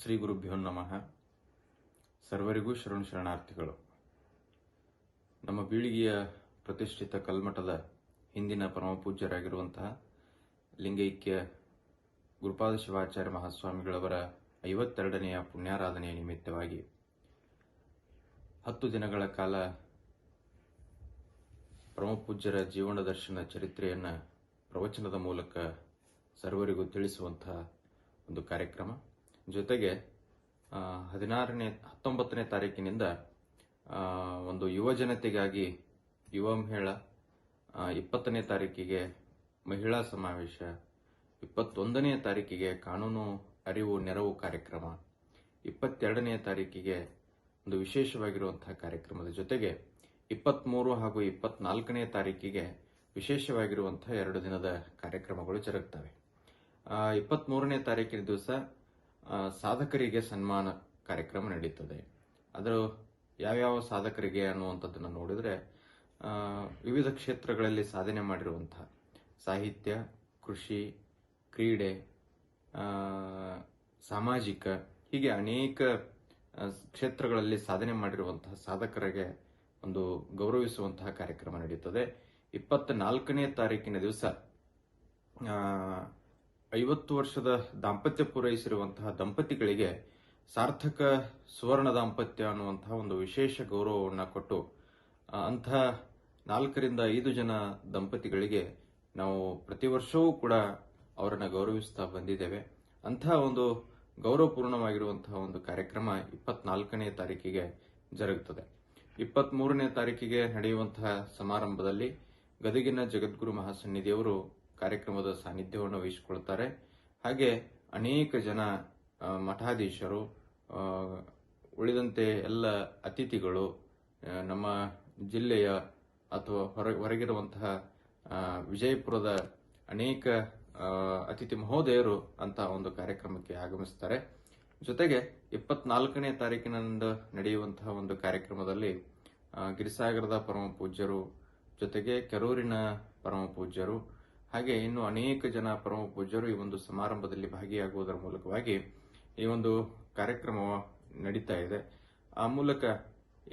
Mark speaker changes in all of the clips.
Speaker 1: ಶ್ರೀ ಗುರುಭ್ಯೋ ನಮಃ. ಸರ್ವರಿಗೂ ಶರಣ ಶರಣಾರ್ಥಿಗಳು. ನಮ್ಮ ಬೀಳಿಗೆಯ ಪ್ರತಿಷ್ಠಿತ ಕಲ್ಮಠದ ಹಿಂದಿನ ಪರಮಪೂಜ್ಯರಾಗಿರುವಂತಹ ಲಿಂಗೈಕ್ಯ ಗುರುಪಾದ ಶಿವಾಚಾರ್ಯ ಮಹಾಸ್ವಾಮಿಗಳವರ ಐವತ್ತೆರಡನೆಯ ಪುಣ್ಯಾರಾಧನೆಯ ನಿಮಿತ್ತವಾಗಿ ಹತ್ತು ದಿನಗಳ ಕಾಲ ಪರಮಪೂಜ್ಯರ ಜೀವನ ದರ್ಶನ ಚರಿತ್ರೆಯನ್ನು ಪ್ರವಚನದ ಮೂಲಕ ಸರ್ವರಿಗೂ ತಿಳಿಸುವಂತಹ ಒಂದು ಕಾರ್ಯಕ್ರಮ. ಜೊತೆಗೆ ಹದಿನಾರನೇ ಹತ್ತೊಂಬತ್ತನೇ ತಾರೀಕಿನಿಂದ ಒಂದು ಯುವ ಜನತೆಗಾಗಿ ಯುವ ಆ, ಇಪ್ಪತ್ತನೇ ತಾರೀಕಿಗೆ ಮಹಿಳಾ ಸಮಾವೇಶ ಇಪ್ಪತ್ತೊಂದನೇ ತಾರೀಕಿಗೆ ಕಾನೂನು ಅರಿವು ನೆರವು ಕಾರ್ಯಕ್ರಮ ಇಪ್ಪತ್ತೆರಡನೇ ತಾರೀಕಿಗೆ ಒಂದು ವಿಶೇಷವಾಗಿರುವಂತಹ ಕಾರ್ಯಕ್ರಮದ ಜೊತೆಗೆ ಇಪ್ಪತ್ತ್ಮೂರು ಹಾಗೂ ಇಪ್ಪತ್ನಾಲ್ಕನೇ ತಾರೀಕಿಗೆ ವಿಶೇಷವಾಗಿರುವಂತಹ ಎರಡು ದಿನದ ಕಾರ್ಯಕ್ರಮಗಳು ಜರುಗ್ತವೆ. ಇಪ್ಪತ್ತ್ಮೂರನೇ ತಾರೀಕಿನ ದಿವಸ ಸಾಧಕರಿಗೆ ಸನ್ಮಾನ ಕಾರ್ಯಕ್ರಮ ನಡೀತದೆ. ಅದು ಯಾವ್ಯಾವ ಸಾಧಕರಿಗೆ ಅನ್ನುವಂಥದ್ದನ್ನು ನೋಡಿದರೆ ವಿವಿಧ ಕ್ಷೇತ್ರಗಳಲ್ಲಿ ಸಾಧನೆ ಮಾಡಿರುವಂತಹ ಸಾಹಿತ್ಯ, ಕೃಷಿ, ಕ್ರೀಡೆ ಸಾಮಾಜಿಕ, ಹೀಗೆ ಅನೇಕ ಕ್ಷೇತ್ರಗಳಲ್ಲಿ ಸಾಧನೆ ಮಾಡಿರುವಂತಹ ಸಾಧಕರಿಗೆ ಒಂದು ಗೌರವಿಸುವಂತಹ ಕಾರ್ಯಕ್ರಮ ನಡೆಯುತ್ತದೆ ಇಪ್ಪತ್ತ ನಾಲ್ಕನೇ ತಾರೀಕಿನ ದಿವಸ ಐವತ್ತು ವರ್ಷದ ದಾಂಪತ್ಯ ಪೂರೈಸಿರುವಂತಹ ದಂಪತಿಗಳಿಗೆ ಸಾರ್ಥಕ ಸುವರ್ಣ ದಾಂಪತ್ಯ ಅನ್ನುವಂತಹ ಒಂದು ವಿಶೇಷ ಗೌರವವನ್ನು ಕೊಟ್ಟು ಅಂಥ ನಾಲ್ಕರಿಂದ ಐದು ಜನ ದಂಪತಿಗಳಿಗೆ ನಾವು ಪ್ರತಿ ವರ್ಷವೂ ಕೂಡ ಅವರನ್ನು ಗೌರವಿಸ್ತಾ ಬಂದಿದ್ದೇವೆ. ಅಂತಹ ಒಂದು ಗೌರವಪೂರ್ಣವಾಗಿರುವಂತಹ ಒಂದು ಕಾರ್ಯಕ್ರಮ ಇಪ್ಪತ್ನಾಲ್ಕನೇ ತಾರೀಕಿಗೆ ಜರುಗುತ್ತದೆ. ಇಪ್ಪತ್ತ್ ಮೂರನೇ ತಾರೀಕಿಗೆ ನಡೆಯುವಂತಹ ಸಮಾರಂಭದಲ್ಲಿ ಗದಗಿನ ಜಗದ್ಗುರು ಮಹಾಸನ್ನಿಧಿಯವರು ಕಾರ್ಯಕ್ರಮದ ಸಾನ್ನಿಧ್ಯವನ್ನು ವಹಿಸಿಕೊಳ್ತಾರೆ. ಹಾಗೆ ಅನೇಕ ಜನ ಮಠಾಧೀಶರು ಉಳಿದಂತೆ ಎಲ್ಲ ಅತಿಥಿಗಳು ನಮ್ಮ ಜಿಲ್ಲೆಯ ಅಥವಾ ಹೊರ, ಹೊರಗಿರುವಂತಹ ವಿಜಯಪುರದ ಅನೇಕ ಅತಿಥಿ ಮಹೋದಯರು ಅಂತ ಒಂದು ಕಾರ್ಯಕ್ರಮಕ್ಕೆ ಆಗಮಿಸ್ತಾರೆ. ಜೊತೆಗೆ ಇಪ್ಪತ್ನಾಲ್ಕನೇ ತಾರೀಕಿನಂದು ನಡೆಯುವಂತಹ ಒಂದು ಕಾರ್ಯಕ್ರಮದಲ್ಲಿ ಗಿರಿಸಾಗರದ ಪರಮ ಪೂಜ್ಯರು ಜೊತೆಗೆ ಕೆರೂರಿನ ಪರಮ ಪೂಜ್ಯರು ಹಾಗೆ ಇನ್ನು ಅನೇಕ ಜನ ಪರಮ ಪೂಜ್ಯರು ಈ ಒಂದು ಸಮಾರಂಭದಲ್ಲಿ ಭಾಗಿಯಾಗುವುದರ ಮೂಲಕವಾಗಿ ಈ ಒಂದು ಕಾರ್ಯಕ್ರಮ ನಡೀತಾ ಇದೆ. ಆ ಮೂಲಕ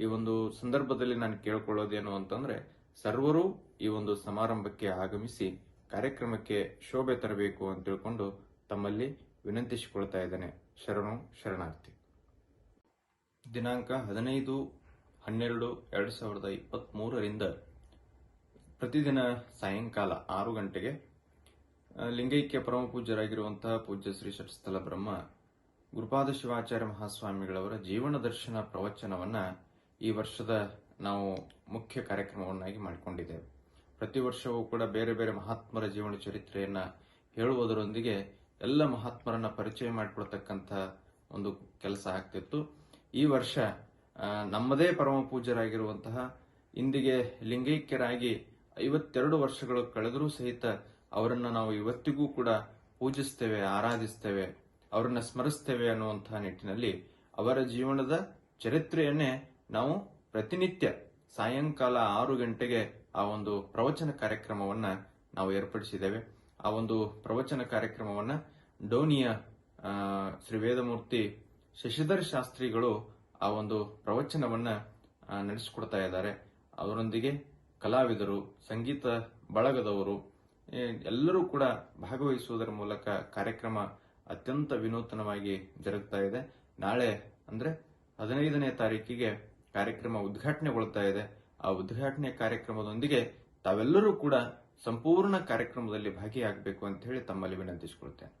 Speaker 1: ಈ ಒಂದು ಸಂದರ್ಭದಲ್ಲಿ ನಾನು ಕೇಳ್ಕೊಳ್ಳೋದೇನು ಅಂತಂದ್ರೆ, ಸರ್ವರು ಈ ಒಂದು ಸಮಾರಂಭಕ್ಕೆ ಆಗಮಿಸಿ ಕಾರ್ಯಕ್ರಮಕ್ಕೆ ಶೋಭೆ ತರಬೇಕು ಅಂತ ತಿಳ್ಕೊಂಡು ತಮ್ಮಲ್ಲಿ ವಿನಂತಿಸಿಕೊಳ್ತಾ ಇದ್ದೇನೆ. ಶರಣು, ಶರಣಾರ್ಥಿ. ದಿನಾಂಕ ಹದಿನೈದು, ಹನ್ನೆರಡು, ಎರಡು ಸಾವಿರದ ಇಪ್ಪತ್ತ್ ಮೂರರಿಂದ ಪ್ರತಿದಿನ ಸಾಯಂಕಾಲ ಆರು ಗಂಟೆಗೆ ಲಿಂಗೈಕ್ಯ ಪರಮ ಪೂಜ್ಯರಾಗಿರುವಂತಹ ಪೂಜ್ಯ ಶ್ರೀ ಷಟ್ಸ್ಥಲ ಬ್ರಹ್ಮ, ಗುರುಪಾದ ಶಿವಾಚಾರ್ಯ ಮಹಾಸ್ವಾಮಿಗಳವರ ಜೀವನ ದರ್ಶನ ಪ್ರವಚನವನ್ನ ಈ ವರ್ಷದ ನಾವು ಮುಖ್ಯ ಕಾರ್ಯಕ್ರಮವನ್ನಾಗಿ ಮಾಡಿಕೊಂಡಿದ್ದೇವೆ. ಪ್ರತಿ ವರ್ಷವೂ ಕೂಡ ಬೇರೆ ಬೇರೆ ಮಹಾತ್ಮರ ಜೀವನ ಚರಿತ್ರೆಯನ್ನ ಹೇಳುವುದರೊಂದಿಗೆ ಎಲ್ಲ ಮಹಾತ್ಮರನ್ನ ಪರಿಚಯ ಮಾಡಿಕೊಳ್ತಕ್ಕಂಥ ಒಂದು ಕೆಲಸ ಆಗ್ತಿತ್ತು. ಈ ವರ್ಷ ನಮ್ಮದೇ ಪರಮ ಪೂಜ್ಯರಾಗಿರುವಂತಹ ಇಂದಿಗೆ ಲಿಂಗೈಕ್ಯರಾಗಿ ಐವತ್ತೆರಡು ವರ್ಷಗಳು ಕಳೆದರೂ ಸಹಿತ ಅವರನ್ನ ನಾವು ಇವತ್ತಿಗೂ ಕೂಡ ಪೂಜಿಸ್ತೇವೆ, ಆರಾಧಿಸ್ತೇವೆ, ಅವರನ್ನ ಸ್ಮರಿಸ್ತೇವೆ ಅನ್ನುವಂತಹ ನಿಟ್ಟಿನಲ್ಲಿ ಅವರ ಜೀವನದ ಚರಿತ್ರೆಯನ್ನೇ ನಾವು ಪ್ರತಿನಿತ್ಯ ಸಾಯಂಕಾಲ ಆರು ಗಂಟೆಗೆ ಆ ಒಂದು ಪ್ರವಚನ ಕಾರ್ಯಕ್ರಮವನ್ನ ನಾವು ಏರ್ಪಡಿಸಿದ್ದೇವೆ. ಆ ಒಂದು ಪ್ರವಚನ ಕಾರ್ಯಕ್ರಮವನ್ನ ಡೋನಿಯ ಶ್ರೀ ವೇದಮೂರ್ತಿ ಶಶಿಧರ್ ಶಾಸ್ತ್ರಿಗಳು ಆ ಒಂದು ಪ್ರವಚನವನ್ನ ನಡೆಸಿಕೊಡ್ತಾ ಇದ್ದಾರೆ. ಅವರೊಂದಿಗೆ ಕಲಾವಿದರು, ಸಂಗೀತ ಬಳಗದವರು ಎಲ್ಲರೂ ಕೂಡ ಭಾಗವಹಿಸುವುದರ ಮೂಲಕ ಕಾರ್ಯಕ್ರಮ ಅತ್ಯಂತ ವಿನೂತನವಾಗಿ ಜರುಗ್ತಾ ಇದೆ. ನಾಳೆ ಅಂದ್ರೆ ಹದಿನೈದನೇ ತಾರೀಕಿಗೆ ಕಾರ್ಯಕ್ರಮ ಉದ್ಘಾಟನೆಗೊಳ್ತಾ ಇದೆ. ಆ ಉದ್ಘಾಟನೆ ಕಾರ್ಯಕ್ರಮದೊಂದಿಗೆ ತಾವೆಲ್ಲರೂ ಕೂಡ ಸಂಪೂರ್ಣ ಕಾರ್ಯಕ್ರಮದಲ್ಲಿ ಭಾಗಿಯಾಗಬೇಕು ಅಂತ ಹೇಳಿ ತಮ್ಮಲ್ಲಿ ವಿನಂತಿಸಿಕೊಳ್ತೇನೆ.